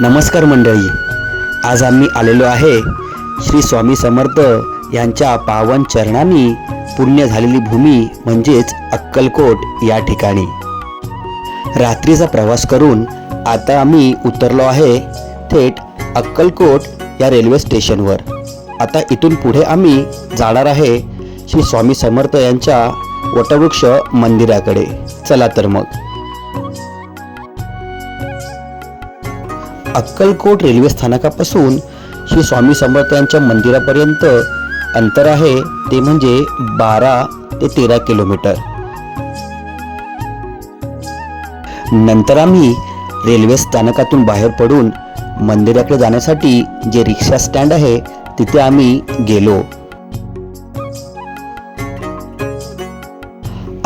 नमस्कार मंडळी. आज आम्ही आलेलो आहे श्री स्वामी समर्थ यांच्या पावन चरणांनी पुण्य झालेली भूमी म्हणजेच अक्कलकोट या ठिकाणी. रात्रीचा प्रवास करून आता आम्ही उतरलो आहे थेट अक्कलकोट या रेल्वे स्टेशनवर. आता इथून पुढे आम्ही जाणार आहे श्री स्वामी समर्थ यांच्या वटवृक्ष मंदिराकडे. चला तर मग. अक्कलकोट रेल्वे स्थानकापासून श्री स्वामी समर्थ यांच्या मंदिरापर्यंत अंतर आहे ते म्हणजे बारा ते तेरा किलोमीटर. नंतर आम्ही रेल्वे स्थानकातून बाहेर पडून मंदिराकडे जाण्यासाठी जे रिक्षा स्टँड आहे तिथे आम्ही गेलो.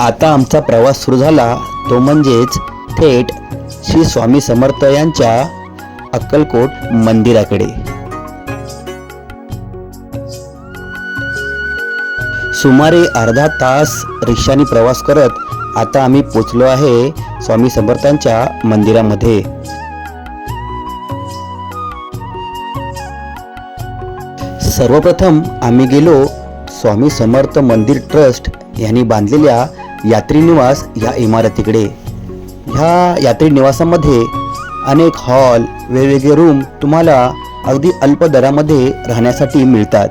आता आमचा प्रवास सुरू झाला तो म्हणजेच थेट श्री स्वामी समर्थ यांच्या अक्कलकोट मंदिराकडे. सुमारे अर्धा तास रिक्षाने प्रवास करत आता आम्ही पोचलो आहे स्वामी समर्थांच्या मंदिरामध्ये. सर्वप्रथम आम्ही गेलो स्वामी समर्थ मंदिर ट्रस्ट यांनी बांधलेल्या यात्री निवास या इमारतीकडे. ह्या यात्री निवासामध्ये अनेक हॉल वेगवेगळे रूम तुम्हाला अगदी अल्प दरामध्ये राहण्यासाठी मिळतात.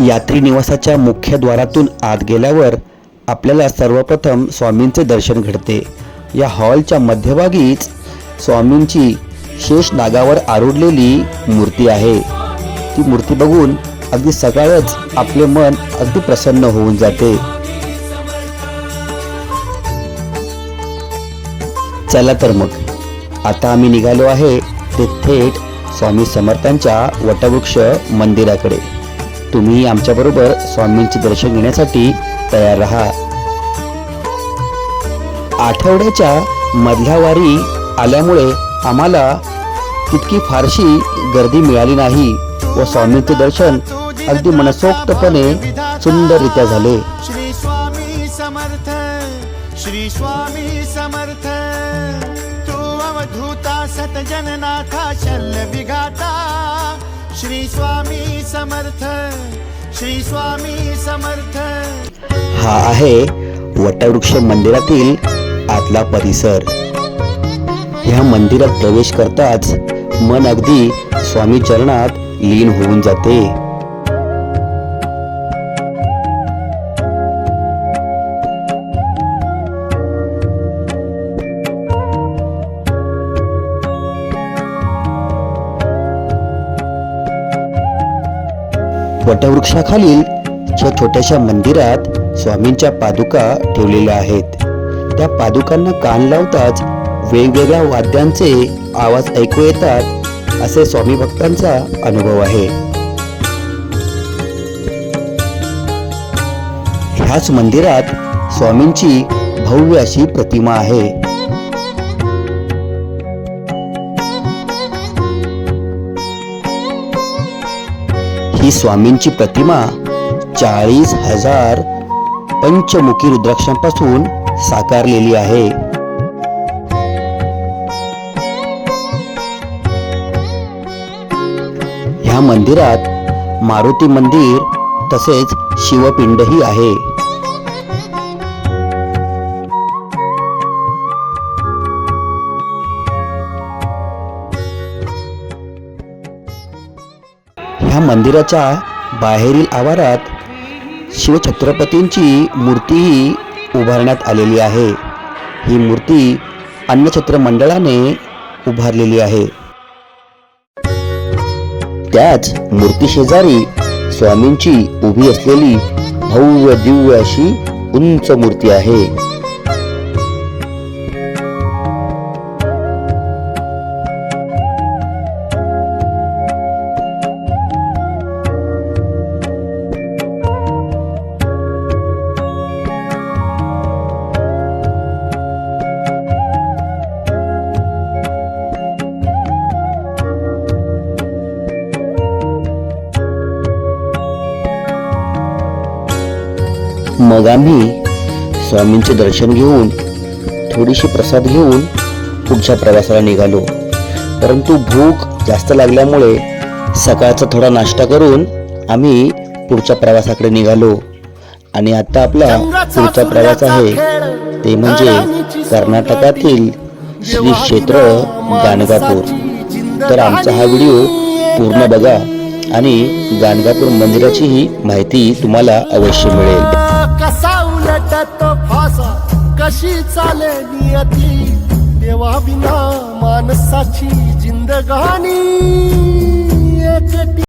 यात्री निवासाच्या मुख्य द्वारातून आत गेल्यावर आपल्याला सर्वप्रथम स्वामींचे दर्शन घडते. या हॉलच्या मध्यभागीच स्वामींची शेष नागावर आरुडलेली मूर्ती आहे. ती मूर्ती बघून अगदी सकाळच आपले मन अगदी प्रसन्न होऊन जाते. चला तर मग. आता आम्ही निघालो आहे ते थेट स्वामी समर्थांच्या वटवृक्ष मंदिराकडे. तुम्ही आमच्याबरोबर स्वामींचे दर्शन घेण्यासाठी तयार राहा. आठवड्याच्या मधल्या वारी आल्यामुळे आम्हाला तितकी फारशी गर्दी मिळाली नाही व स्वामींचे दर्शन अगदी मनसोक्तपणे सुंदररित्या झाले. श्री स्वामी समर्थ श्री स्वामी समर्थ. सतजननाथा शल्य विघाता। श्री स्वामी समर्थ श्री स्वामी समर्थ। हा आहे वटवृक्ष मंदिरातील आतला परिसर. ह्या मंदिरात प्रवेश करताच मन अगदी स्वामी चरणात लीन होऊन जाते. वटवृक्षाखालील या छोट्याशा मंदिरात स्वामींच्या पादुका ठेवलेल्या आहेत. त्या पादुकांना कान लावताच वेगवेगळ्या वाद्यांचे आवाज ऐकू येतात असे स्वामी भक्तांचा अनुभव आहे. ह्याच मंदिरात स्वामींची भव्य अशी प्रतिमा आहे. ही स्वामींची प्रतिमा चाळीस हजार पंचमुखी रुद्राक्षांपासून साकारलेली आहे. ह्या मंदिरात मारुती मंदिर तसेच शिवपिंडही आहे. ह्या मंदिराच्या बाहेरील आवारात शिवछत्रपतींची मूर्तीही उभारण्यात आलेली आहे. ही मूर्ती अन्नछत्र मंडळाने उभारलेली आहे. त्याच मूर्ती शेजारी स्वामींची उभी असलेली भव्य दिव्य अशी उंच मूर्ती आहे. मग आम्ही स्वामींचे दर्शन घेऊन थोडीशी प्रसाद घेऊन पुढच्या प्रवासाला निघालो. परंतु भूक जास्त लागल्यामुळे सकाळचा थोडा नाश्ता करून आम्ही पुढच्या प्रवासाकडे निघालो. आणि आता आपला पुढचा प्रवास आहे ते म्हणजे कर्नाटकातील श्री क्षेत्र गाणगापूर. तर आमचा हा व्हिडिओ पूर्ण बघा आणि गाणगापूर मंदिराचीही माहिती तुम्हाला अवश्य मिळेल. कसा उलटतो फासा. कशी चाले नियती? देवा विना माणसाची जिंदगानी